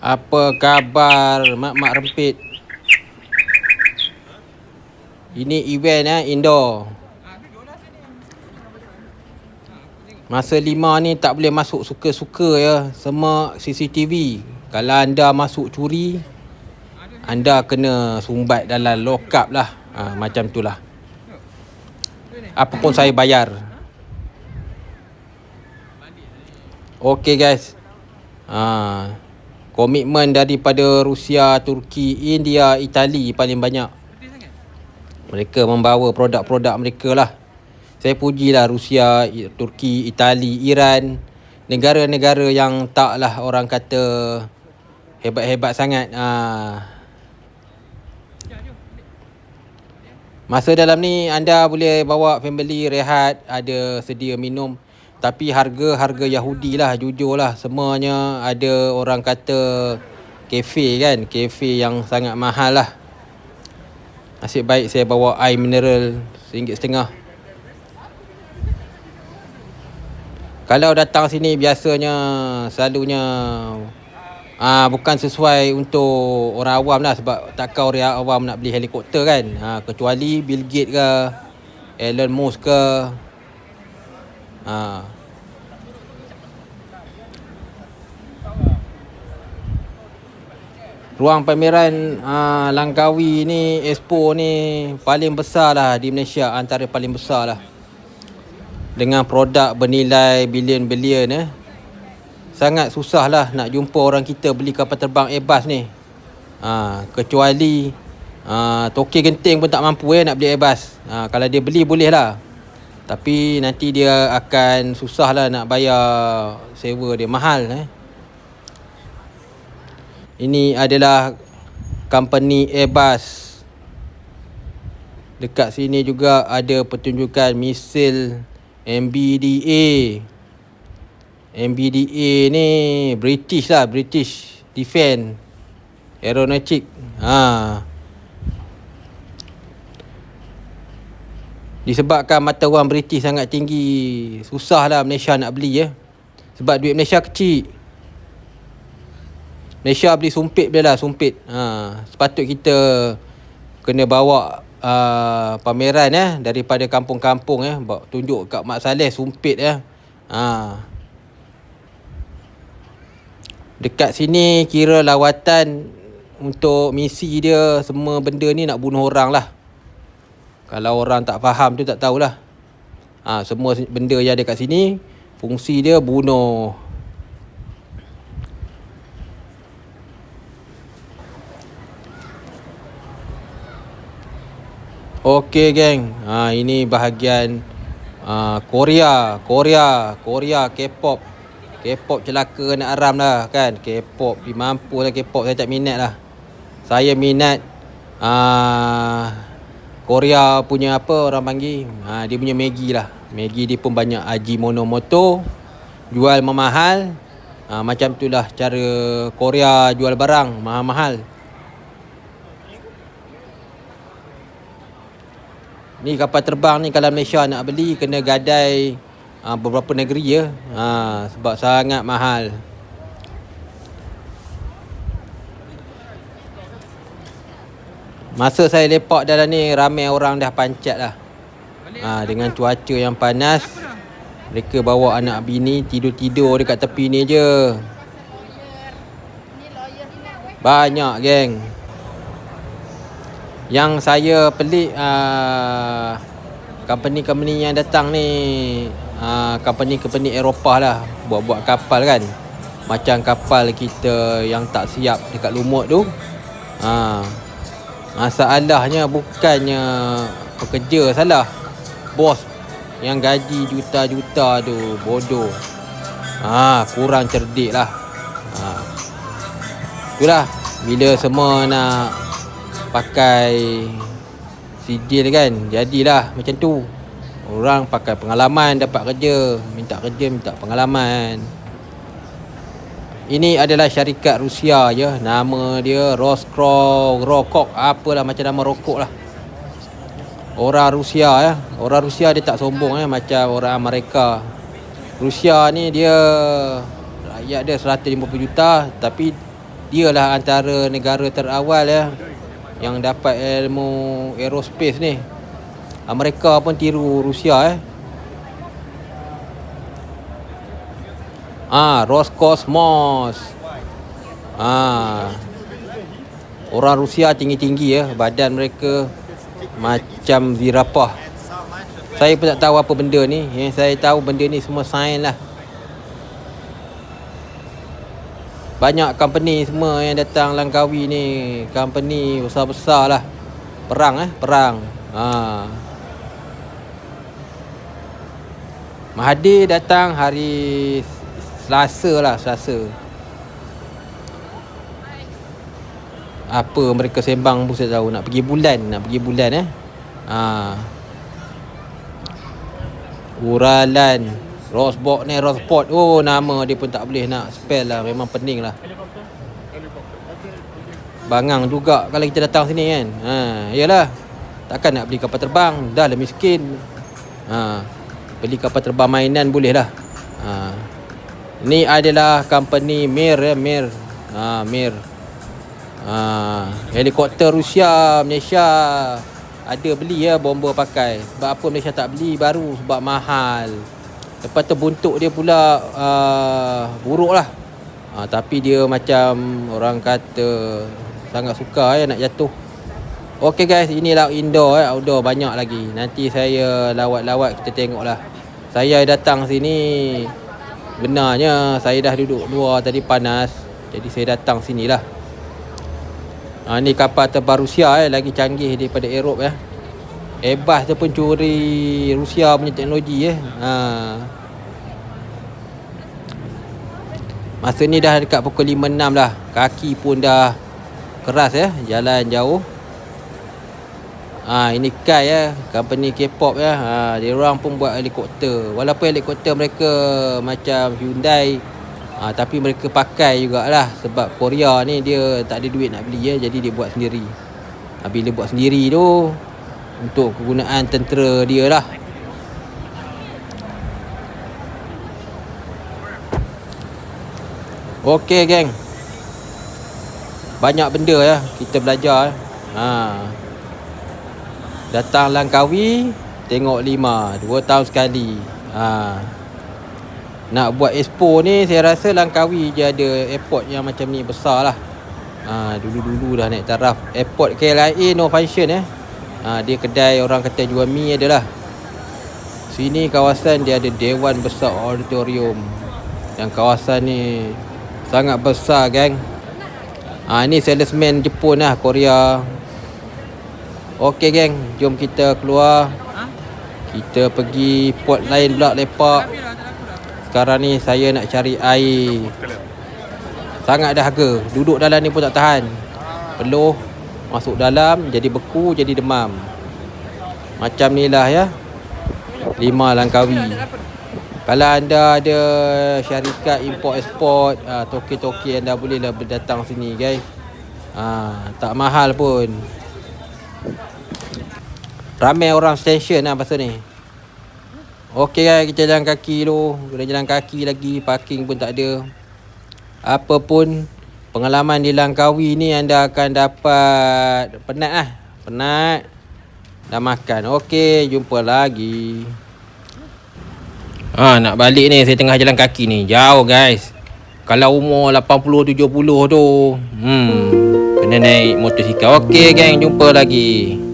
Apa khabar mak-mak rempit? Ini event eh indoor. Masa lima ni tak boleh masuk suka-suka ya. Semua CCTV. Kalau anda masuk curi, anda kena sumbat dalam lock up lah. Ha, macam tu lah. Apa pun saya bayar. Okay guys. Ha, komitmen daripada Rusia, Turki, India, Itali paling banyak mereka membawa produk-produk mereka lah. Saya pujilah Rusia, Turki, Itali, Iran. Negara-negara yang taklah orang kata hebat-hebat sangat. Ha. Masa dalam ni anda boleh bawa family rehat, ada sedia minum. Tapi harga-harga Yahudi lah, jujur lah. Semuanya ada orang kata kafe kan. Kafe yang sangat mahal lah. Nasib baik saya bawa air mineral RM1.5 Kalau datang sini biasanya selalunya ah bukan sesuai untuk orang awam lah sebab takkan orang awam nak beli helikopter kan. Ha, kecuali Bill Gates ke Elon Musk ke. Ha, Ruang pameran uh, Langkawi ni Expo ni paling besar lah di Malaysia antara paling besar lah dengan produk bernilai bilion-bilion eh. Sangat susah lah nak jumpa orang kita beli kapal terbang Airbus ni. Ha, kecuali ha, Toki Genting pun tak mampu eh nak beli Airbus. Ha, kalau dia beli boleh lah. Tapi nanti dia akan susah lah nak bayar sewa dia mahal eh. Ini adalah company Airbus. Dekat sini juga ada pertunjukan misil MBDA. MBDA ni British lah, British Defence Aeronautic. Ha. Disebabkan mata wang British sangat tinggi, susahlah Malaysia nak beli ya. Sebab duit Malaysia kecil. Malaysia beli sumpit dia lah sumpit. Ha, sepatut kita kena bawa uh, pameran eh daripada kampung-kampung eh tunjuk kat Mak Saleh sumpit ya. Ha. Dekat sini kira lawatan untuk misi dia semua benda ni nak bunuh orang lah. Kalau orang tak faham tu tak tahulah. Ha, semua benda yang ada kat sini fungsi dia bunuh Okey geng. Ha ini bahagian uh, Korea, Korea, Korea K-pop. K-pop celaka nak aram lah kan. K-pop di mampu lah K-pop saya tak minat lah. Saya minat uh, Korea punya apa orang panggil? Ha dia punya Maggi lah. Maggi dia pun banyak Aji Monomoto. Jual memahal. Ha, macam itulah cara Korea jual barang mahal-mahal. Ni kapal terbang ni kalau Malaysia nak beli kena gadai uh, beberapa negeri ya. Ha, sebab sangat mahal. Masa saya lepak dalam ni ramai orang dah pancat lah. Ha, dengan cuaca yang panas. Mereka bawa anak bini tidur-tidur dekat tepi ni je. Banyak geng. Yang saya pelik uh, Company-company yang datang ni uh, Company-company Eropah lah. Buat-buat kapal kan. Macam kapal kita yang tak siap dekat lumut tu. Uh, Masalahnya bukannya pekerja salah. Bos yang gaji juta-juta tu bodoh. Ah kurang cerdik lah. Ha. Itulah. Bila semua nak pakai sidil kan jadilah macam tu. Orang pakai pengalaman dapat kerja minta kerja minta pengalaman. Ini adalah syarikat Rusia je nama dia Roskro Rokok apalah macam nama rokok lah. Orang Rusia ya. Orang Rusia dia tak sombong ya macam orang Amerika. Rusia ni dia rakyat dia 150 juta tapi dia lah antara negara terawal ya yang dapat ilmu aerospace ni. Amerika pun tiru Rusia eh. Ah, Roscosmos. Ah. Orang Rusia tinggi-tinggi ya, badan mereka macam zirapah. Saya pun tak tahu apa benda ni. Yang saya tahu benda ni semua sains lah. Banyak company semua yang datang Langkawi ni. Company besar-besar lah. Perang eh, perang. Ha. Mahathir datang hari Selasa lah, Selasa. Apa mereka sembang pun saya tahu. Nak pergi bulan, nak pergi bulan eh? Ha. Uralan Rosebot ni Rosepot Oh nama dia pun tak boleh nak spell lah. Memang pening lah. Bangang juga kalau kita datang sini kan. Ha, Yalah Takkan nak beli kapal terbang. Dah lah miskin. Ha, Beli kapal terbang mainan boleh lah. Ha. Ni adalah company Mir ya Mir. Ha, Mir. Ha, Helikopter Rusia Malaysia. Ada beli ya bomba pakai. Sebab apa Malaysia tak beli? Baru Sebab mahal Lepas tu buntuk dia pula uh, buruk lah. Uh, Tapi dia macam orang kata Sangat suka eh, nak jatuh. Okay guys, inilah indoor eh, outdoor banyak lagi. Nanti saya lawat-lawat kita tengok lah Saya datang sini Benarnya saya dah duduk luar tadi panas. Jadi saya datang sini lah ha, Ni kapal terbang Rusia eh, lagi canggih daripada Eropah ya. Airbus tu pun curi Rusia punya teknologi eh. Ha. Masa ni dah dekat pukul 5.6 dah. Kaki pun dah keras ya, jalan jauh. Ha, ini Kai ya, company K-pop ya. Ha, dia orang pun buat helikopter. Walaupun helikopter mereka macam Hyundai ha, tapi mereka pakai jugalah sebab Korea ni dia tak ada duit nak beli ya, jadi dia buat sendiri. Ha, bila buat sendiri tu untuk kegunaan tentera dia lah. Okey geng. Banyak benda ya kita belajar ha. Datang Langkawi Tengok lima Dua tahun sekali. Ha. Nak buat expo ni Saya rasa Langkawi je ada airport yang macam ni besar lah. Ha, Dulu-dulu dah naik taraf. Airport KLIA no function eh ha, Dia kedai orang kata jual mi adalah. Sini kawasan dia ada Dewan Besar Auditorium. Yang kawasan ni Sangat besar geng. Ha, Ni salesman Jepun lah Korea. Okey geng. Jom kita keluar. Kita pergi port lain pula lepak. Sekarang ni saya nak cari air. Sangat dahaga Duduk dalam ni pun tak tahan. Peluh Masuk dalam Jadi beku Jadi demam. Macam ni lah ya. Lima Langkawi. Kalau anda ada Syarikat import export uh, Toki-toki anda boleh lah Berdatang sini guys. Uh, Tak mahal pun. Ramai orang station lah pasal ni. Okey guys Kita jalan kaki dulu. Kita jalan kaki lagi Parking pun tak ada. Apa pun pengalaman di Langkawi ni anda akan dapat penat lah. Penat. Dah makan. Okey, jumpa lagi. Ha, nak balik ni saya tengah jalan kaki ni. Jauh guys. Kalau umur 80 70 tu, hmm, kena naik motosikal. Okey geng, jumpa lagi.